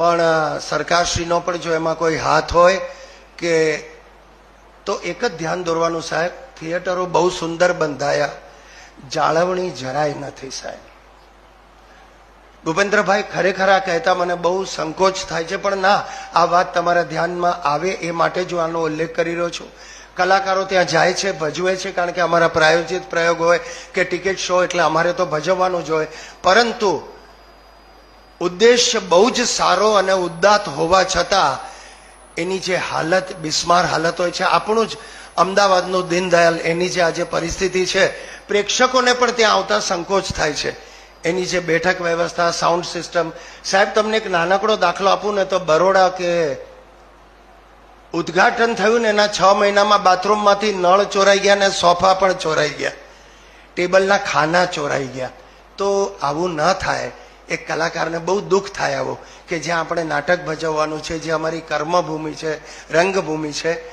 પણ સરકારશ્રીનો પણ જો એમાં કોઈ હાથ હોય કે તો એક જ ધ્યાન દોરવાનું સાહેબ, થિયેટરો બહુ સુંદર બંધાયા. જાળવણી જરાય નથી સાહેબ. ભૂપેન્દ્રભાઈ ખરેખર આ કહેતા મને બહુ સંકોચ થાય છે, પણ ના, આ વાત તમારા ધ્યાનમાં આવે એ માટે જ આનો ઉલ્લેખ કરી રહ્યો છું. કલાકારો ત્યાં જાય છે, ભજવે છે, કારણ કે અમારા પ્રાયોજિત પ્રયોગ હોય કે ટિકિટ શો, એટલે અમારે તો ભજવવાનું જ હોય. પરંતુ ઉદ્દેશ્ય બહુ જ સારો અને ઉદાત હોવા છતાં એની જે હાલત, બિસ્માર હાલત હોય છે, આપણું જ અમદાવાદનું દીનદયાલ, એની જે આજે પરિસ્થિતિ છે, પ્રેક્ષકોને પણ ત્યાં આવતા સંકોચ થાય છે. એની જે બેઠક વ્યવસ્થા સાઉન્ડ સિસ્ટમ સાહેબ, તમને એક નાનકડો દાખલો આપું ને તો બરોડા કે ઉદ્ઘાટન થયું ને એના છ મહિનામાં બાથરૂમમાંથી નળ ચોરાઈ ગયા ને સોફા પણ ચોરાઈ ગયા. ટેબલના ખાના ચોરાઈ ગયા. તો આવું ન થાય. એક કલાકારને બહુ દુઃખ થાય આવો, કે જ્યાં આપણે નાટક ભજવવાનું છે જે અમારી કર્મભૂમિ છે, રંગભૂમિ છે.